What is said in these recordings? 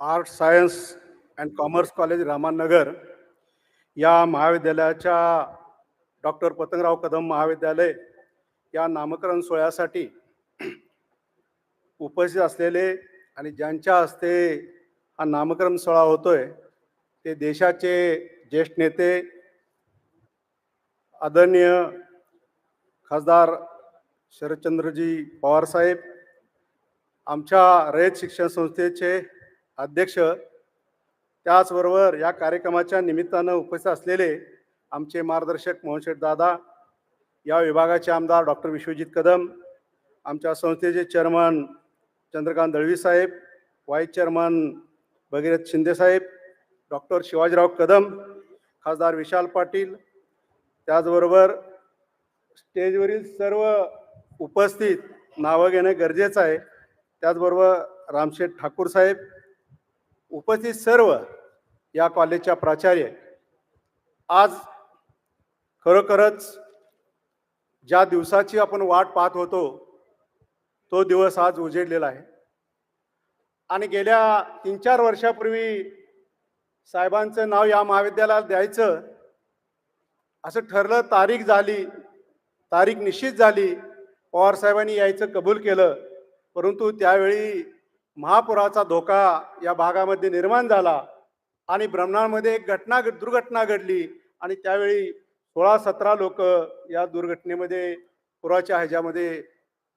Art science and commerce college Ramanagar या महाविद्यालयाच्या doctor Patangrao Kadam महाविद्यालय या नामकरण सोहळ्यासाठी उपस्थित असलेले आणि ज्यांच्या हस्ते हा नामकरण सोहळा होतोय ते देशाचे ज्येष्ठ नेते आदरणीय खासदार शरदचंद्रजी पवारसाहेब आमच्या रयत शिक्षण संस्थेचे अध्यक्ष त्याचबरोबर या कार्यक्रमाच्या निमित्तानं उपस्थित असलेले आमचे मार्गदर्शक मोहनशेठ दादा या विभागाचे आमदार डॉक्टर विश्वजित कदम आमच्या संस्थेचे चेअरमन चंद्रकांत दळवी साहेब व्हाईस चेअरमन भगीरथ शिंदेसाहेब डॉक्टर शिवाजीराव कदम खासदार विशाल पाटील त्याचबरोबर स्टेजवरील सर्व उपस्थित नावं घेणं गरजेचं आहे. त्याचबरोबर रामशेठ ठाकूर साहेब उपस्थित सर्व या कॉलेजच्या प्राचार्य आज खरोखरच ज्या दिवसाची आपण वाट पाहत होतो तो दिवस आज उजेडलेला आहे. आणि गेल्या तीन चार वर्षापूर्वी साहेबांचं नाव या महाविद्यालयाला द्यायचं असं ठरलं तारीख झाली तारीख निश्चित झाली पवार साहेबांनी यायचं कबूल केलं परंतु त्यावेळी महापुराचा धोका या भागामध्ये निर्माण झाला आणि ब्रह्मांमध्ये एक घटना दुर्घटना घडली आणि त्यावेळी सोळा सतरा लोक या दुर्घटनेमध्ये पुराच्या ह्याच्यामध्ये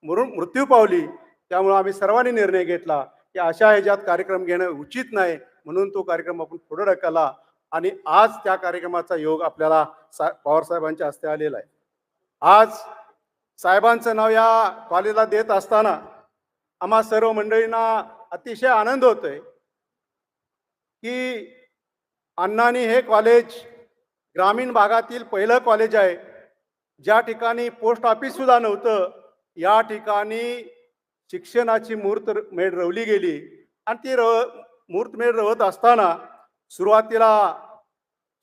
मरून मृत्यू पावली. त्यामुळं आम्ही सर्वांनी निर्णय घेतला की अशा ह्याच्यात कार्यक्रम घेणं उचित नाही म्हणून तो कार्यक्रम आपण पुढे ढकलला आणि आज त्या कार्यक्रमाचा योग आपल्याला सा पवारसाहेबांच्या हस्ते आलेला आहे. आज साहेबांचं नाव या कॉलेजला देत असताना आम्हा सर्व मंडळींना अतिशय आनंद होतोय की अण्णानी हे कॉलेज ग्रामीण भागातील पहिलं कॉलेज आहे. ज्या ठिकाणी पोस्ट ऑफिस सुद्धा नव्हतं या ठिकाणी शिक्षणाची मूर्त मेढ रवली गेली. आणि ती र मूर्तमेढ रवत असताना सुरुवातीला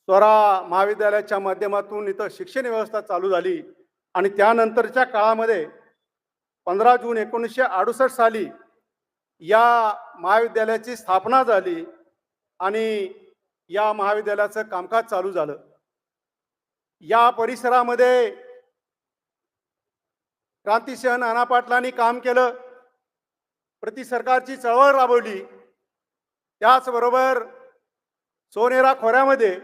स्वरा महाविद्यालयाच्या माध्यमातून इथं शिक्षण व्यवस्था चालू झाली. आणि त्यानंतरच्या काळामध्ये पंधरा जून एकोणीसशे अडुसष्ट साली या महाविद्यालयाची स्थापना झाली आणि या महाविद्यालयाचं कामकाज चालू झालं. या परिसरामध्ये क्रांतिसिंह नाना पाटलांनी काम केलं. प्रति सरकारची चळवळ राबवली. त्याचबरोबर सोनेरा खोऱ्यामध्ये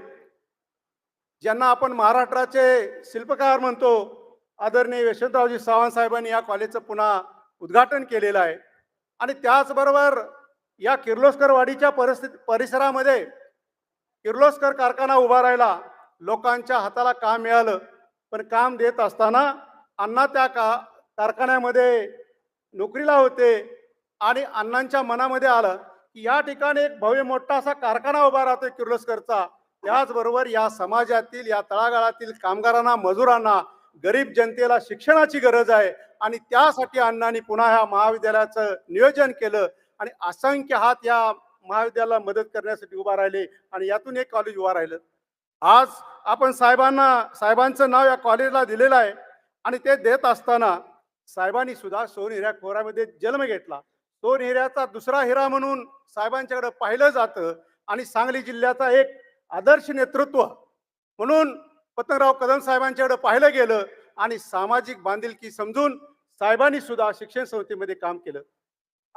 ज्यांना आपण महाराष्ट्राचे शिल्पकार म्हणतो आदरणीय यशवंतरावजी चव्हाण साहेबांनी या कॉलेजचं पुन्हा उद्घाटन केलेलं आहे. आणि त्याचबरोबर या किर्लोस्करवाडीच्या परिस्थिती परिसरामध्ये किर्लोस्कर कारखाना उभा राहिला. लोकांच्या हाताला काम मिळालं. पण काम देत असताना अण्णा त्या का कारखान्यामध्ये नोकरीला होते. आणि अण्णांच्या मनामध्ये आलं की या ठिकाणी एक भव्य मोठा असा कारखाना उभा राहतो किर्लोस्करचा. त्याचबरोबर या समाजातील या तळागाळातील कामगारांना मजुरांना गरीब जनतेला शिक्षणाची गरज आहे आणि त्यासाठी अण्णांनी पुन्हा ह्या महाविद्यालयाचं नियोजन केलं आणि असंख्य हात या महाविद्यालयाला मदत करण्यासाठी उभा राहिले आणि यातून एक कॉलेज उभा राहिलं. आज आपण साहेबांना साहेबांचं नाव या कॉलेजला दिलेलं आहे आणि ते देत असताना साहेबांनी सुद्धा सोनहिऱ्या खोऱ्यामध्ये जन्म घेतला. सोनहिऱ्याचा दुसरा हिरा म्हणून साहेबांच्याकडे पाहिलं जातं आणि सांगली जिल्ह्याचा एक आदर्श नेतृत्व म्हणून पतंगराव कदम साहेबांच्याकडे पाहिलं गेलं आणि सामाजिक बांधिलकी समजून साहेबांनी सुद्धा शिक्षण संस्थेमध्ये काम केलं.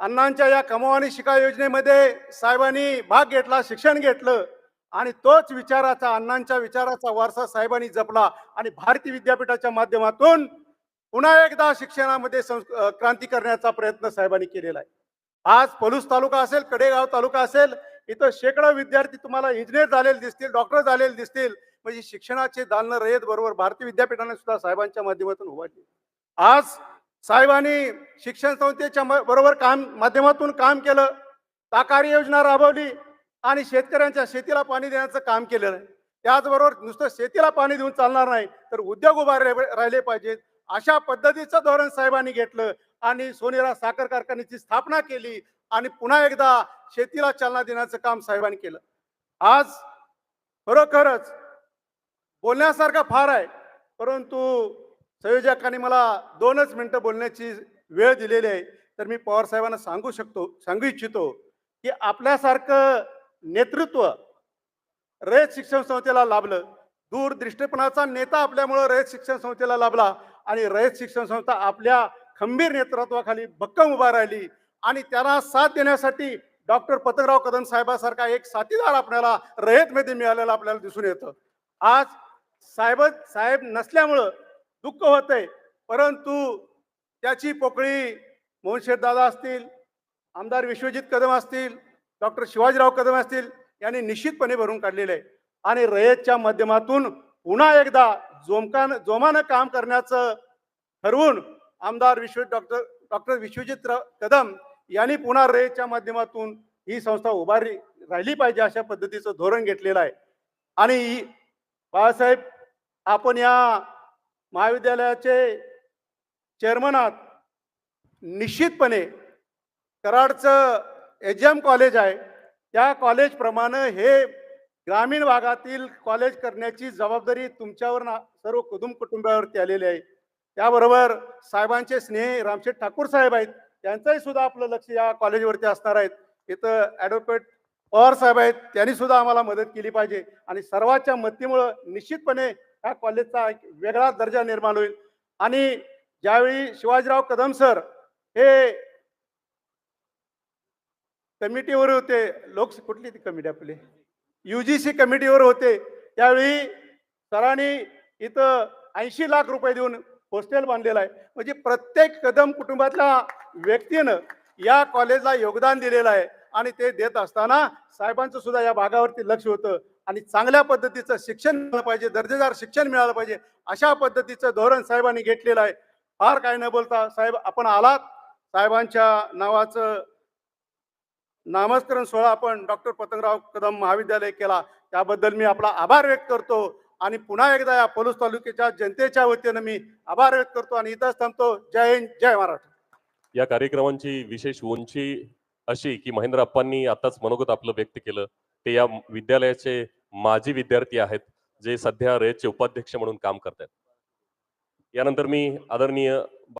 अण्णांच्या या कमावानी शिका योजनेमध्ये साहेबांनी भाग घेतला शिक्षण घेतलं आणि तोच विचाराचा अण्णांच्या विचाराचा वारसा साहेबांनी जपला आणि भारतीय विद्यापीठाच्या माध्यमातून पुन्हा एकदा शिक्षणामध्ये संस् क्रांती करण्याचा प्रयत्न साहेबांनी केलेला आहे. आज पलूस तालुका असेल कडेगाव तालुका असेल इथं शेकडो विद्यार्थी तुम्हाला इंजिनियर झालेले दिसतील डॉक्टर झालेले दिसतील म्हणजे शिक्षणाचे दालनं रयत बरोबर. भारतीय विद्यापीठाने सुद्धा साहेबांच्या माध्यमातून उभारली. आज साहेबांनी शिक्षण संस्थेच्या बरोबर काम माध्यमातून काम केलं. ताकारी योजना राबवली आणि शेतकऱ्यांच्या शेतीला पाणी देण्याचं काम केलेलं आहे त्याचबरोबर नुसतं शेतीला पाणी देऊन चालणार नाही तर उद्योग उभारले राहिले राहिले पाहिजेत. अशा पद्धतीचं धोरण साहेबांनी घेतलं आणि सोनेरा साखर कारखान्याची स्थापना केली आणि पुन्हा एकदा शेतीला चालना देण्याचं काम साहेबांनी केलं. आज खरोखरच बोलण्यासारखा फार आहे. परंतु संयोजकांनी मला दोनच मिनटं बोलण्याची वेळ दिलेली आहे. तर मी पवार साहेबांना सांगू शकतो सांगू इच्छितो की आपल्यासारखं नेतृत्व रयत शिक्षण संस्थेला लाभलं दूरदृष्टीपणाचा नेता आपल्यामुळं रयत शिक्षण संस्थेला लाभला आणि रयत शिक्षण संस्था आपल्या खंबीर नेतृत्वाखाली भक्कम उभा राहिली आणि त्यांना साथ देण्यासाठी डॉक्टर पतंगराव कदम साहेबासारखा एक साथीदार आपल्याला रयतमध्ये मिळालेला आपल्याला दिसून येतं. आज साहेब साहेब नसल्यामुळं दुःख होतंय. परंतु त्याची पोकळी मोहनशेठ दादा असतील आमदार विश्वजित कदम असतील डॉक्टर शिवाजीराव कदम असतील यांनी निश्चितपणे भरून काढलेले आहे. आणि रयतच्या माध्यमातून पुन्हा एकदा जोमकान जोमानं काम करण्याचं ठरवून आमदार विश्व डॉक्टर डॉक्टर विश्वजित कदम यांनी पुन्हा रयतच्या माध्यमातून ही संस्था उभारली राहिली पाहिजे अशा पद्धतीचं धोरण घेतलेलं आहे. आणि ही- बाळासाहेब आपण या महाविद्यालयाचे चेअरमन आहात. निश्चितपणे कराडचं एच एम कॉलेज आहे. त्या कॉलेजप्रमाणे हे ग्रामीण भागातील कॉलेज करण्याची जबाबदारी तुमच्यावर ना सर्व कुदुंब कुटुंबावरती आलेली आहे. त्याबरोबर साहेबांचे स्नेह रामशेठ ठाकूर साहेब आहेत. त्यांचंही सुद्धा आपलं लक्ष या कॉलेजवरती असणार आहेत इथं ॲडव्होकेट पवार साहेब आहेत त्यांनी सुद्धा आम्हाला मदत केली पाहिजे. आणि सर्वांच्या मदतीमुळं निश्चितपणे ह्या कॉलेजचा एक वेगळा दर्जा निर्माण होईल. आणि ज्यावेळी शिवाजीराव कदम सर हे कमिटीवर होते लोक कुठली ती कमिटी आपली? युजीसी कमिटीवर होते त्यावेळी सरांनी इथं ऐंशी लाख रुपये देऊन हॉस्टेल बांधलेलं आहे. म्हणजे प्रत्येक कदम कुटुंबातल्या व्यक्तीनं या कॉलेजला योगदान दिलेलं आहे. आणि ते देत असताना साहेबांचं सुद्धा या भागावरती लक्ष होतं. आणि चांगल्या पद्धतीचं शिक्षण मिळालं पाहिजे दर्जेदार शिक्षण मिळालं पाहिजे अशा पद्धतीचं धोरण साहेबांनी घेतलेलं आहे. फार काय न बोलता साहेब आपण आलात. साहेबांच्या नावाचं नामस्करण सोहळा आपण डॉक्टर पतंगराव कदम महाविद्यालय केला. त्याबद्दल मी आपला आभार व्यक्त करतो. आणि पुन्हा एकदा या पलूस तालुक्याच्या जनतेच्या वतीनं मी आभार व्यक्त करतो. आणि इथंच थांबतो. जय हिंद जय महाराष्ट्र. या कार्यक्रमांची विशेष उंची अशी की महेंद्र अप्पांनी आताच मनोगत आपलं व्यक्त केलं. ते या विद्यालयाचे माजी विद्यार्थी आहेत जे सध्या रेचे उपाध्यक्ष म्हणून काम करतात यानंतर मी आदरणीय